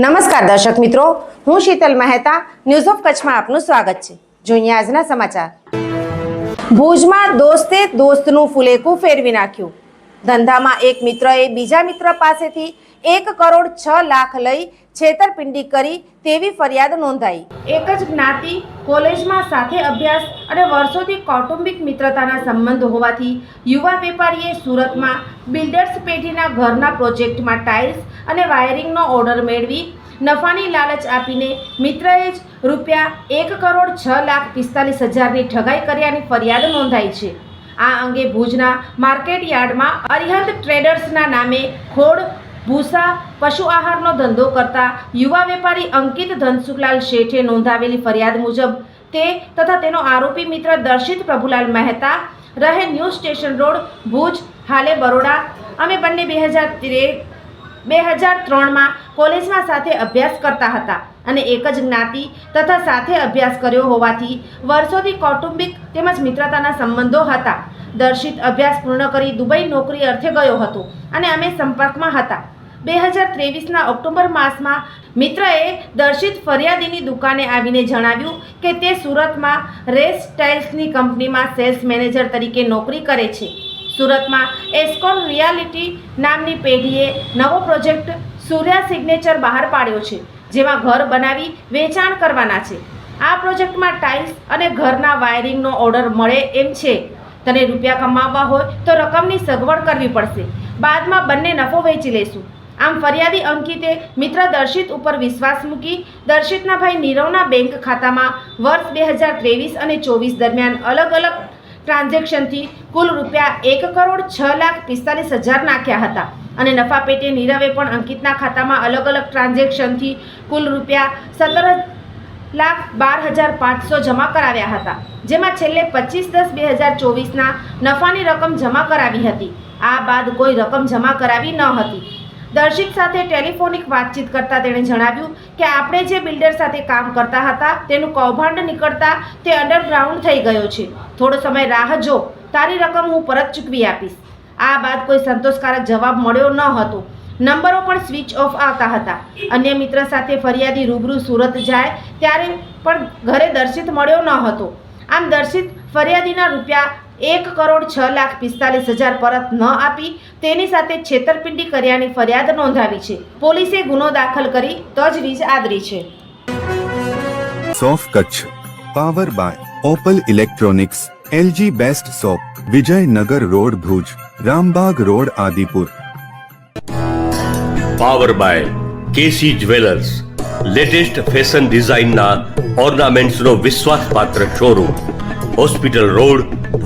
નમસ્કાર દર્શક મિત્રો, હું શીતલ મહેતા ન્યૂઝ ઓફ કચ્છમાં આપનું સ્વાગત છે. જોઈએ આજના સમાચાર. ભુજમાં દોસ્તે દોસ્તનું ફુલેકું ફેરવી નાખ્યું. ધંધામાં એક મિત્રએ બીજા મિત્ર પાસેથી એક કરોડ છ લાખ લઈ છેતરપિંડી કરી તેવી ફરિયાદ નોંધાઈ. એક જ જ્ઞાતિ કોલેજમાં સાથે અભ્યાસ અને વર્ષોથી કૌટુંબિક મિત્રતાના સંબંધ હોવાથી યુવા વેપારીએ સુરતમાં બિલ્ડર્સ પેઢીના ઘરના પ્રોજેક્ટમાં ટાઇલ્સ અને વાયરિંગનો ઓર્ડર મેળવી નફાની લાલચ આપીને મિત્રએ જ રૂપિયા એક કરોડ છ લાખ પિસ્તાલીસ હજારની ઠગાઈ કર્યાની ફરિયાદ નોંધાઈ છે. આ અંગે ભુજના માર્કેટ યાર્ડમાં અરિહંત ટ્રેડર્સના નામે ખોડ ભૂસા, પશુ આહારનો ધંધો કરતા યુવા વેપારી અંકિત ધનસુખલાલ શેઠે નોંધાવેલી ફરિયાદ મુજબ તે તથા તેનો આરોપી મિત્ર દર્શિત પ્રભુલાલ મહેતા રહે ન્યૂ સ્ટેશન રોડ, ભુજ, હાલે બરોડા. અમે બંને બે હજાર બે હજાર ત્રણમાં કોલેજમાં સાથે અભ્યાસ કરતા હતા અને એક જ જ્ઞાતિ તથા સાથે અભ્યાસ કર્યો હોવાથી વર્ષોથી કૌટુંબિક તેમજ મિત્રતાના સંબંધો હતા. દર્શિત અભ્યાસ પૂર્ણ કરી દુબઈ નોકરી અર્થે ગયો હતો અને અમે સંપર્કમાં હતા. બે હજાર ત્રેવીસના ઓક્ટોબર માસમાં મિત્રએ દર્શિત ફરિયાદીની દુકાને આવીને જણાવ્યું કે તે સુરતમાં રેસ ટાઇલ્સની કંપનીમાં સેલ્સ મેનેજર તરીકે નોકરી કરે છે. સુરતમાં એસ્કોન રિયાલિટી નામની પેઢીએ નવો પ્રોજેક્ટ સૂર્યા સિગ્નેચર બહાર પાડ્યો છે, જેમાં ઘર બનાવી વેચાણ કરવાના છે. આ પ્રોજેક્ટમાં ટાઇલ્સ અને ઘરના વાયરિંગનો ઓર્ડર મળે એમ છે. તને રૂપિયા કમાવવા હોય તો રકમની સગવડ કરવી પડશે. બાદમાં બંને નફો વેચી લેશું. આમ ફરિયાદી અંકિતે મિત્ર દર્શિત ઉપર વિશ્વાસ મૂકી દર્શિતના ભાઈ નીરવના બેંક ખાતામાં વર્ષ બે હજાર ત્રેવીસ અને ચોવીસ દરમિયાન અલગ અલગ ટ્રાન્ઝેક્શનથી કુલ રૂપિયા એક કરોડ છ લાખ પિસ્તાલીસ હજાર નાખ્યા હતા. અને નફા પેટે નીરવે પણ અંકિતના ખાતામાં અલગ અલગ ટ્રાન્ઝેક્શનથી કુલ રૂપિયા સત્તર લાખ બાર હજાર પાંચસો જમા કરાવ્યા હતા, જેમાં છેલ્લે પચીસ દસ બે હજાર ચોવીસના નફાની રકમ જમા કરાવી હતી. આ બાદ કોઈ રકમ જમા કરાવી ન હતી. દર્શિત સાથે ટેલિફોનિક વાતચીત કરતા તેણે જણાવ્યું કે આપણે જે બિલ્ડર સાથે કામ કરતા હતા, તેનું કૌભાંડ નીકળતા તે અંડરગ્રાઉન્ડ થઈ ગયો છે. થોડો સમય રાહ જો, તારી રકમ હું પરત ચૂકવી આપીશ. આ બાદ કોઈ સંતોષકારક જવાબ મળ્યો ન હતો. નંબરો પણ સ્વિચ ઓફ આવતા હતા. અન્ય મિત્ર સાથે ફરિયાદી રૂબરૂ સુરત જાય ત્યારે પણ ઘરે દર્શિત મળ્યો ન હતો. આમ દર્શિત ફરિયાદીના રૂપિયા એક કરોડ છ લાખ પિસ્તાલીસ હજાર પરત ન આપી તેની સાથે છેતરપિંડી કર્યાની ફરિયાદ નોંધાવી છે. પોલીસે ગુનો દાખલ કરી તજવીજ આદરી છે. સોફ Kutch power by Opal electronics LG best shop Vijaynagar road Bhuj Rambagh road Adipur. Power by KC jewellers latest fashion ડિઝાઇનના ઓર્નામેન્ટ્સનો વિશ્વાસપાત્ર શોરૂમ હોસ્પિટલ રોડ